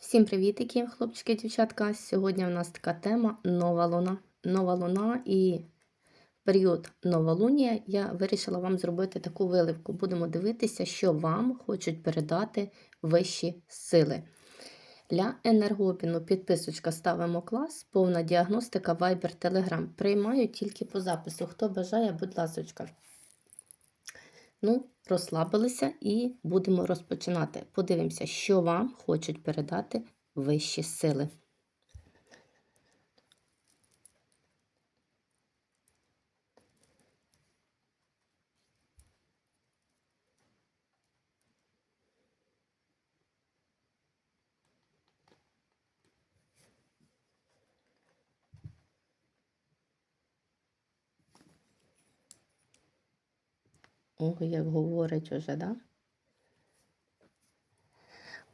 Всім привітики, хлопчики, дівчатка. Сьогодні в нас така тема нова луна. Нова луна і період новолунія я вирішила вам зробити таку виливку. Будемо дивитися, що вам хочуть передати вищі сили. Для енергообміну підписочка ставимо клас, повна діагностика Viber Telegram. Приймаю тільки по запису. Хто бажає, будь ласочка. Ну, розслабилися і будемо розпочинати. Подивимося, що вам хочуть передати вищі сили. Ого, як говорить уже, да?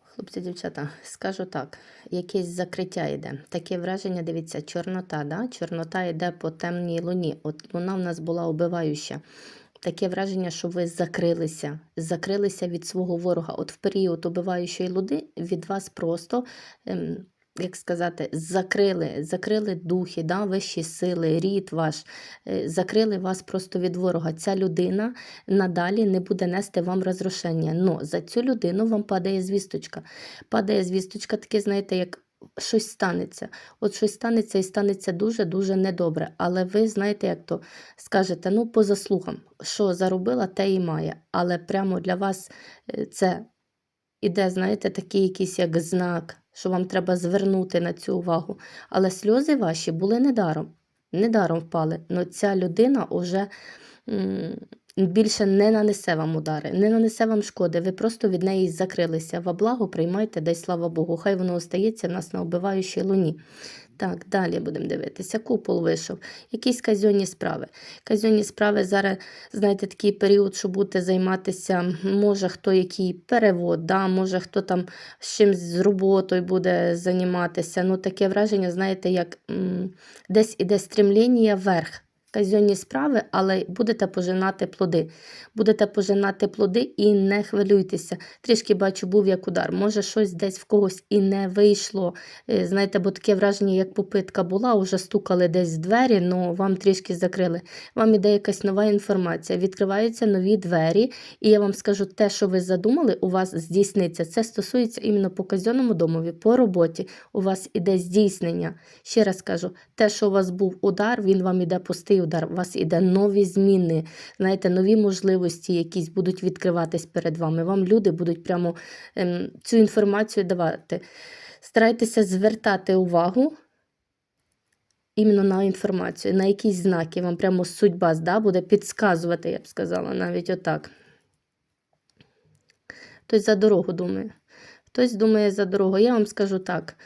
Хлопці, дівчата, скажу так, якесь закриття йде. Таке враження, дивіться, чорнота, да? чорнота йде по темній луні. От луна в нас була убиваюча. Таке враження, що ви закрилися, закрилися від свого ворога. От в період убиваючої луни від вас просто, ем, як сказати, закрили, закрили духи, да? вищі сили, рід ваш, е, закрили вас просто від ворога. Ця людина надалі не буде нести вам розрушення. Но за цю людину вам падає звісточка. Падає звісточка, таке, знаєте, як щось станеться. От щось станеться і станеться дуже-дуже недобре. Але ви знаєте, як то скажете, ну, по заслугам, що заробила, те і має. Але прямо для вас е, це іде, знаєте, такий якийсь як знак, що вам треба звернути на цю увагу. Але сльози ваші були недаром. Недаром впали. Но ця людина вже більше не нанесе вам удари, не нанесе вам шкоди. Ви просто від неї закрилися. Во благо приймайте, дай слава Богу. Хай воно остається в нас на убиваючій луні. Так, далі будемо дивитися. Купол вийшов. Якісь казьонні справи. Казьонні справи зараз, знаєте, такий період, що будете займатися, може хто який перевод, да, може хто там з чимось з роботою буде займатися. Ну, таке враження, знаєте, як м десь іде стрімління вверх казенні справи, але будете пожинати плоди. Будете пожинати плоди і не хвилюйтеся. Трішки бачу, був як удар. Може, щось десь в когось і не вийшло. Е, знаєте, бо таке враження, як попитка була, вже стукали десь в двері, але вам трішки закрили. Вам іде якась нова інформація. Відкриваються нові двері, і я вам скажу, те, що ви задумали, у вас здійсниться. Це стосується іменно по казенному домові, по роботі. У вас іде здійснення. Ще раз кажу, те, що у вас був удар, він вам іде пустий удар, у вас іде нові зміни, знаєте, нові можливості, якісь будуть відкриватись перед вами. Вам люди будуть прямо ем, цю інформацію давати. Старайтеся звертати увагу іменно на інформацію, на якісь знаки. Вам прямо судьба да, буде підказувати, я б сказала, навіть отак. Хтось за дорогу думає. Хтось думає за дорогу. Я вам скажу так.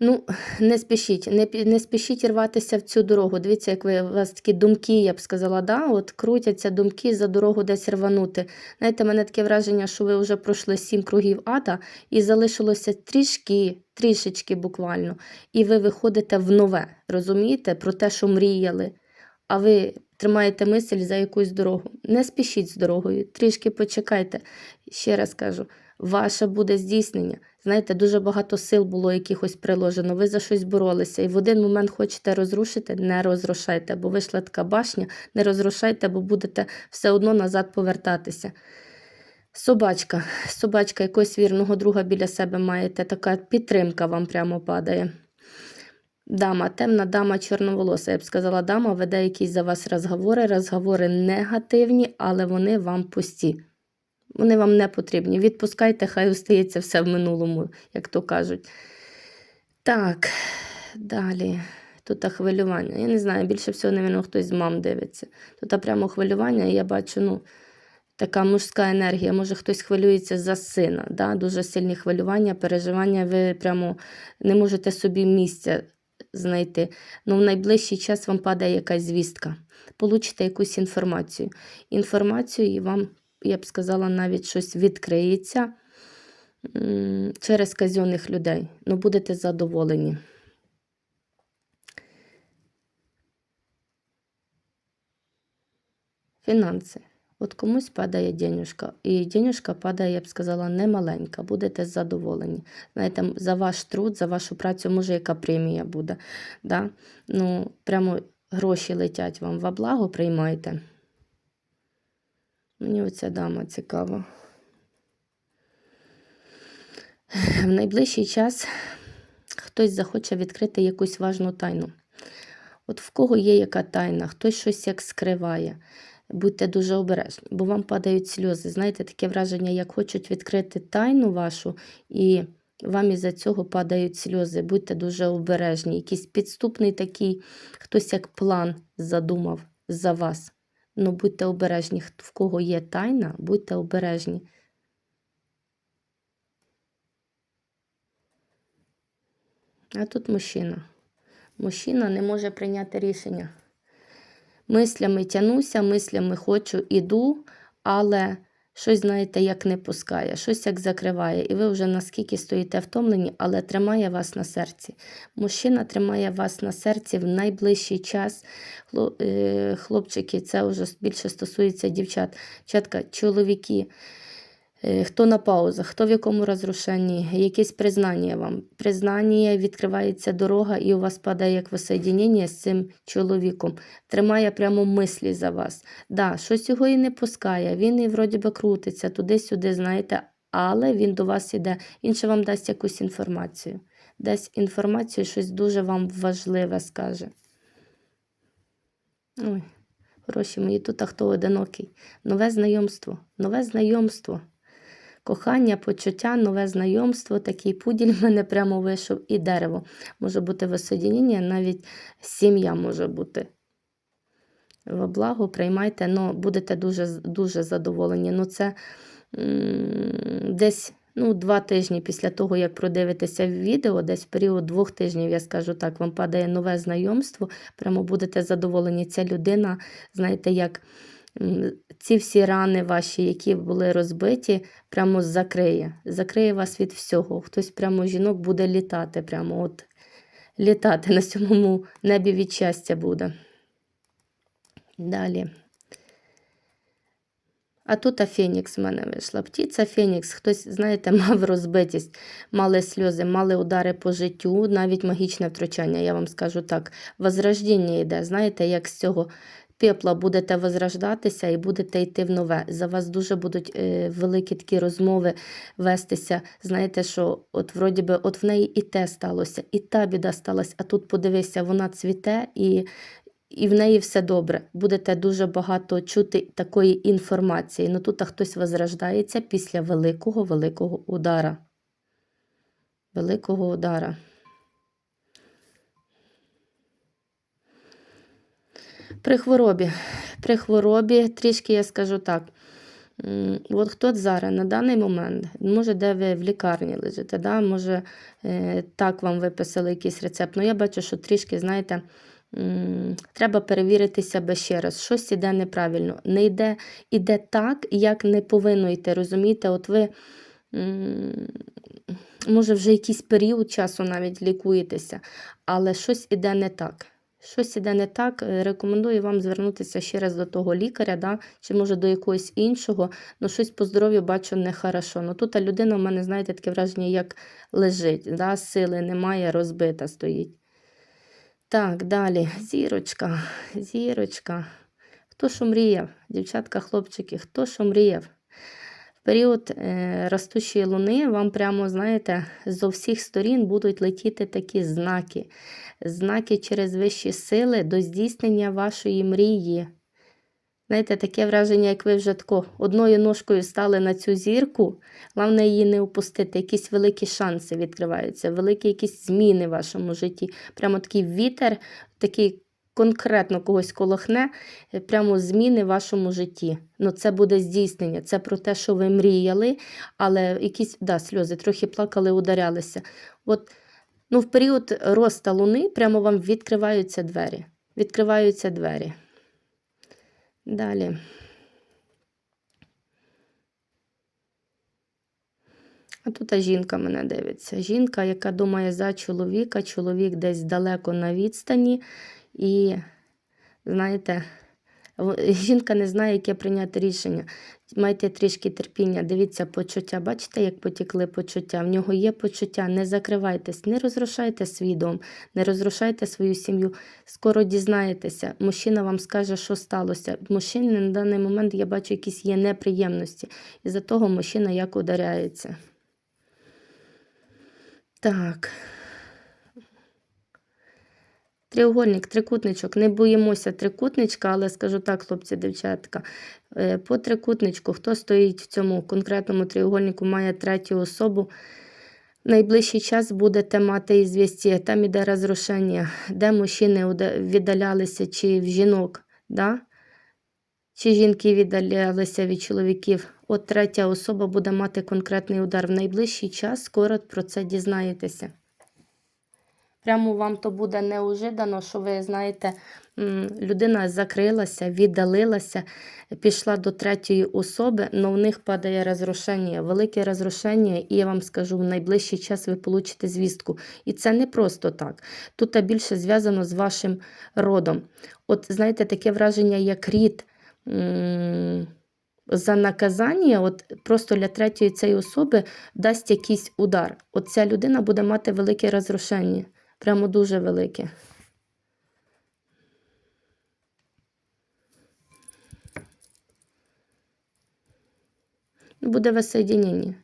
Ну, не спішіть, не не спішіть рватися в цю дорогу. Дивіться, як ви у вас такі думки, я б сказала, да? от крутяться думки за дорогу десь рванути. Знаєте, мене таке враження, що ви вже пройшли сім кругів ада і залишилося трішки, трішечки буквально. І ви виходите в нове, розумієте, про те, що мріяли. А ви тримаєте мисль за якусь дорогу. Не спішіть з дорогою, трішки почекайте. Ще раз кажу ваше буде здійснення. Знаєте, дуже багато сил було якихось приложено, ви за щось боролися. І в один момент хочете розрушити, не розрушайте, бо вийшла така башня, не розрушайте, бо будете все одно назад повертатися. Собачка, собачка якогось вірного друга біля себе маєте, така підтримка вам прямо падає. Дама, темна дама чорноволоса. Я б сказала, дама веде якісь за вас розговори, розговори негативні, але вони вам пусті. Вони вам не потрібні. Відпускайте, хай остається все в минулому, як то кажуть. Так, далі. Тут хвилювання. Я не знаю, більше всього, навіть, хтось з мам дивиться. Тут прямо хвилювання, і я бачу, ну, така мужська енергія. Може, хтось хвилюється за сина. Да? Дуже сильні хвилювання, переживання. Ви прямо не можете собі місця знайти. Ну, в найближчий час вам падає якась звістка. Получите якусь інформацію. Інформацію і вам я б сказала, навіть щось відкриється через казьонних людей. Ну, будете задоволені. Фінанси. От комусь падає денюжка, і денюжка падає, я б сказала, не маленька, будете задоволені. Знаєте, за ваш труд, за вашу працю, може, яка премія буде. Да? Ну, прямо гроші летять вам во благо, приймайте. Мені оця дама цікава. В найближчий час хтось захоче відкрити якусь важну тайну. От в кого є яка тайна, хтось щось як скриває. Будьте дуже обережні, бо вам падають сльози. Знаєте, таке враження, як хочуть відкрити тайну вашу, і вам із-за цього падають сльози. Будьте дуже обережні. Якийсь підступний такий, хтось як план задумав за вас. Ну, будьте обережні, в кого є тайна, будьте обережні. А тут мужчина. Мужчина не може прийняти рішення. Мислями тянуся, мислями хочу, іду, але щось, знаєте, як не пускає, щось як закриває. І ви вже наскільки стоїте втомлені, але тримає вас на серці. Мужчина тримає вас на серці в найближчий час. Е, Хлопчики, це вже більше стосується дівчат. Чатка, чоловіки. Е, Хто на паузах, хто в якому розрушенні, якесь признання вам. Признання, відкривається дорога, і у вас падає як воссоєдінення з цим чоловіком. Тримає прямо мислі за вас. Да, щось його і не пускає, він і вроді би крутиться туди-сюди, знаєте, але він до вас іде. Він ще вам дасть якусь інформацію. Дасть інформацію, щось дуже вам важливе скаже. Ой, гроші мої, тут а хто одинокий. Нове знайомство, нове знайомство. Кохання, почуття, нове знайомство, такий пуділь в мене прямо вийшов, і дерево. Може бути висодіння, навіть сім'я може бути. Во благо приймайте, ну, будете дуже, дуже задоволені. Ну, це десь ну, два тижні після того, як продивитеся відео, десь період двох тижнів, я скажу так, вам падає нове знайомство, прямо будете задоволені. Ця людина, знаєте, як ці всі рани ваші, які були розбиті, прямо закриє. Закриє вас від всього. Хтось прямо жінок буде літати, прямо от літати на сьомому небі від щастя буде. Далі. А тут Фенікс в мене вийшла. Птиця Фенікс, хтось, знаєте, мав розбитість, мали сльози, мали удари по життю, навіть магічне втручання, я вам скажу так. Возрождення йде, знаєте, як з цього пепла будете возрождатися і будете йти в нове. За вас дуже будуть е, великі такі розмови вестися. Знаєте, що от вроді би, от в неї і те сталося, і та біда сталася, а тут подивися, вона цвіте і і в неї все добре. Будете дуже багато чути такої інформації. Ну тут хтось возрождається після великого великого удара. Великого удара. При хворобі. При хворобі, трішки я скажу так. От хто зараз на даний момент, може, де ви в лікарні лежите, да? може е, так вам виписали якийсь рецепт. Ну, я бачу, що трішки, знаєте, треба перевірити себе ще раз. Щось іде неправильно. Не йде, іде так, як не повинно йти. Розумієте, от ви. Може, вже якийсь період часу навіть лікуєтеся, але щось іде не так. Щось іде не так, е, рекомендую вам звернутися ще раз до того лікаря, да? чи може до якогось іншого, ну щось по здоров'ю бачу нехорошо. Ну тут людина в мене, знаєте, таке враження, як лежить, да? сили немає, розбита стоїть. Так, далі. Зірочка, зірочка. Хто що мріяв? Дівчатка, хлопчики, хто що мріяв? Період е, ростущої луни вам прямо, знаєте, зо всіх сторін будуть летіти такі знаки. Знаки через вищі сили до здійснення вашої мрії. Знаєте, таке враження, як ви вже тако одною ножкою стали на цю зірку, головне її не упустити. Якісь великі шанси відкриваються, великі якісь зміни в вашому житті. Прямо такий вітер, такий конкретно когось колохне, е, прямо зміни в вашому житті. Ну, це буде здійснення. Це про те, що ви мріяли, але якісь да, сльози трохи плакали, ударялися. От, ну, в період роста луни прямо вам відкриваються двері. Відкриваються двері. Далі. А тут а жінка мене дивиться. Жінка, яка думає за чоловіка, чоловік десь далеко на відстані. І, знаєте, Жінка не знає, яке прийняти рішення. Майте трішки терпіння, дивіться почуття. Бачите, як потікли почуття? В нього є почуття. Не закривайтесь, не розрушайте свій дом, не розрушайте свою сім'ю. Скоро дізнаєтеся. Мужчина вам скаже, що сталося. Мужчини на даний момент я бачу, якісь є неприємності. І за того мужчина як ударяється. Так. Треугольник, трикутничок. Не боїмося трикутничка, але скажу так, хлопці, дівчатка. е, По трикутничку, хто стоїть в цьому конкретному треугольнику, має третю особу. Найближчий час будете мати ізвісті, там іде розрушення, де мужчини віддалялися, чи в жінок, да? чи жінки віддалялися від чоловіків. От третя особа буде мати конкретний удар. В найближчий час скоро про це дізнаєтеся. Прямо вам то буде неожиданно, що ви знаєте, людина закрилася, віддалилася, пішла до третьої особи, але в них падає розрушення, велике розрушення, і я вам скажу, в найближчий час ви получите звістку. І це не просто так. Тут більше зв'язано з вашим родом. От знаєте, таке враження, як рід. За наказання, от просто для третьої цієї особи дасть якийсь удар. От ця людина буде мати велике розрушення. Прямо дуже велике. Буде воссоединення.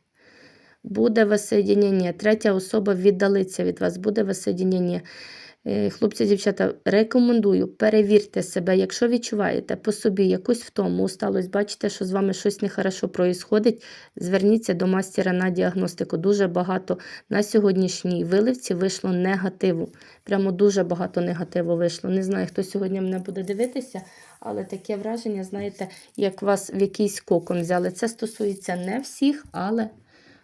Буде воссоединення. Третя особа віддалиться від вас. Буде воссоединення. Е, Хлопці, дівчата, рекомендую, перевірте себе, якщо відчуваєте по собі якусь втому, усталость, бачите, що з вами щось нехорошо проїсходить, зверніться до мастера на діагностику. Дуже багато на сьогоднішній виливці вийшло негативу. Прямо дуже багато негативу вийшло. Не знаю, хто сьогодні мене буде дивитися, але таке враження, знаєте, як вас в якийсь кокон взяли. Це стосується не всіх, але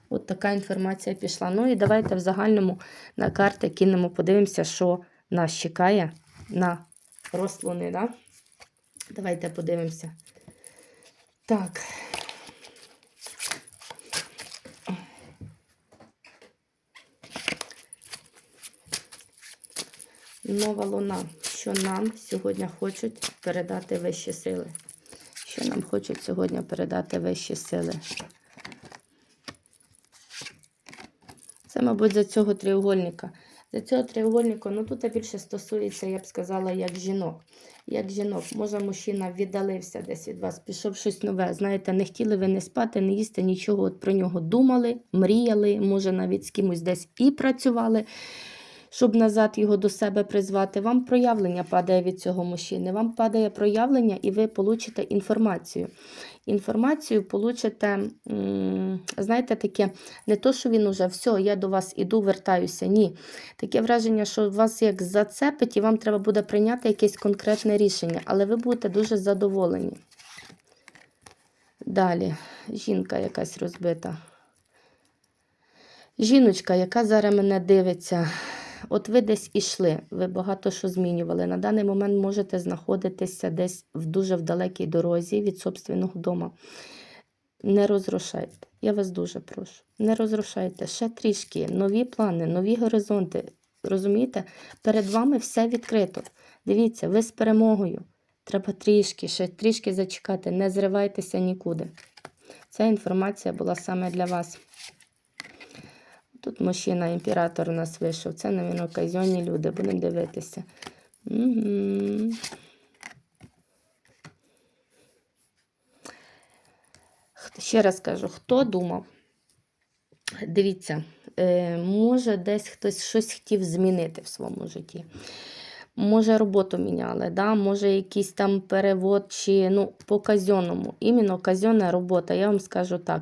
от така інформація пішла. Ну і давайте в загальному на карти кинемо, подивимося, що нас чекає на рост луни. Да? Давайте подивимося. Так. Нова луна. Що нам сьогодні хочуть передати вищі сили? Що нам хочуть сьогодні передати вищі сили? Це, мабуть, за цього треугольника. За цього треугольника, ну тут більше стосується, я б сказала, як жінок. Як жінок, може, мужчина віддалився десь від вас, пішов щось нове. Знаєте, не хотіли ви не спати, не їсти нічого. От про нього думали, мріяли, може, навіть з кимось десь і працювали, щоб назад його до себе призвати. Вам проявлення падає від цього мужчини. Вам падає проявлення, і ви получите інформацію. Інформацію получите, знаєте, таке, не то, що він уже все, я до вас іду, вертаюся. Ні. Таке враження, що вас як зацепить, і вам треба буде прийняти якесь конкретне рішення, але ви будете дуже задоволені. Далі, жінка якась розбита. Жіночка, яка зараз мене дивиться, от ви десь ішли, ви багато що змінювали. На даний момент можете знаходитися десь в дуже в далекій дорозі від собственного дому. Не розрушайте. Я вас дуже прошу. Не розрушайте. Ще трішки. Нові плани, нові горизонти. Розумієте? Перед вами все відкрито. Дивіться, ви з перемогою. Треба трішки, ще трішки зачекати. Не зривайтеся нікуди. Ця інформація була саме для вас. Тут мужчина, імператор у нас вийшов. Це, навіть, казйонні люди. Будемо дивитися. Угу. Ще раз кажу, хто думав? Дивіться, е, може, десь хтось щось хотів змінити в своєму житті. Може, роботу міняли, да? може, якийсь там перевод чи ну, по казьонному. Іменно казьонна робота, я вам скажу так.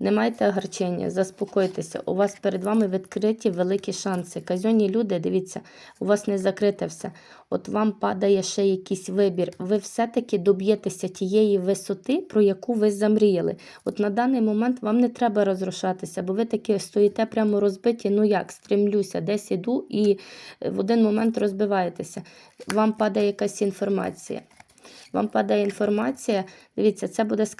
Не майте огорчення, заспокойтеся. У вас перед вами відкриті великі шанси. Казьонні люди, дивіться, у вас не закрите все. От вам падає ще якийсь вибір. Ви все-таки доб'єтеся тієї висоти, про яку ви замріяли. От на даний момент вам не треба розрушатися, бо ви таки стоїте прямо розбиті. Ну як, стремлюся, десь іду і в один момент розбиваєтеся. Вам падає якась інформація. Вам падає інформація. Дивіться, це буде з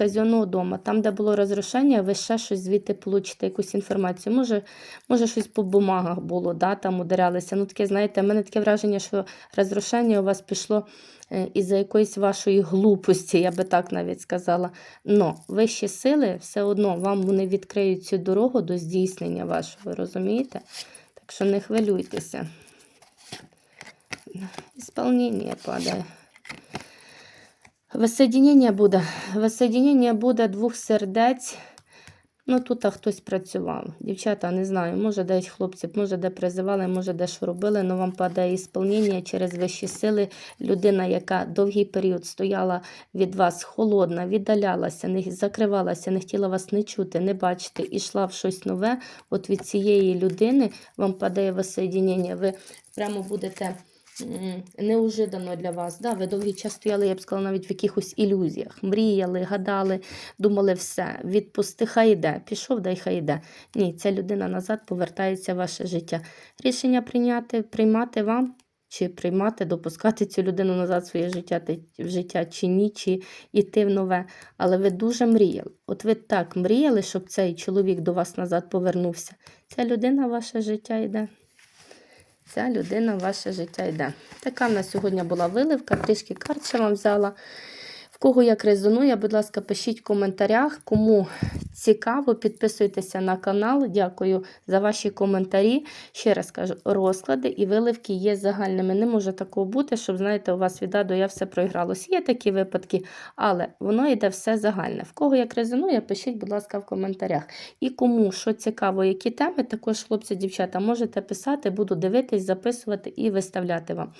дому. Там, де було розрушення, ви ще щось звідти получите, якусь інформацію. Може, може щось по бумагах було, да, там ударялися. Ну, таке, знаєте, в мене таке враження, що розрушення у вас пішло е, із-за якоїсь вашої глупості, я би так навіть сказала. Но вищі сили все одно вам вони відкриють цю дорогу до здійснення вашого, розумієте? Так що не хвилюйтеся. Ісполнення падає. Воссоединення буде. Воссоединення буде двох сердець. Ну, тут хтось працював. Дівчата, не знаю, може десь хлопці, може де призивали, може де що робили, але вам падає ісполнення через вищі сили. Людина, яка довгий період стояла від вас холодна, віддалялася, не закривалася, не хотіла вас не чути, не бачити, і йшла в щось нове. От від цієї людини вам падає воссоєдінення. Ви прямо будете неожиданно для вас. Да? Ви довгий час стояли, я б сказала, навіть в якихось ілюзіях. Мріяли, гадали, думали все. Відпусти, хай йде. Пішов, дай хай йде. Ні, ця людина назад повертається в ваше життя. Рішення прийняти, приймати вам. Чи приймати, допускати цю людину назад в своє життя, в життя чи ні, чи йти в нове. Але ви дуже мріяли. От ви так мріяли, щоб цей чоловік до вас назад повернувся. Ця людина в ваше життя йде. Ця людина в ваше життя йде. Така в нас сьогодні була виливка, трішки карт вам взяла. В кого як резонує, будь ласка, пишіть в коментарях. Кому цікаво, підписуйтеся на канал. Дякую за ваші коментарі. Ще раз кажу, розклади і виливки є загальними. Не може такого бути, щоб, знаєте, у вас від А до я все проігралось. Є такі випадки, але воно йде все загальне. В кого як резонує, пишіть, будь ласка, в коментарях. І кому що цікаво, які теми, також, хлопці, дівчата, можете писати, буду дивитись, записувати і виставляти вам.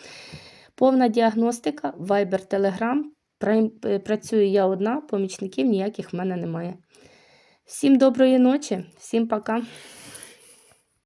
Повна діагностика, Viber, Telegram. Е, Працюю я одна, помічників ніяких в мене немає. Всім доброї ночі, всім пока.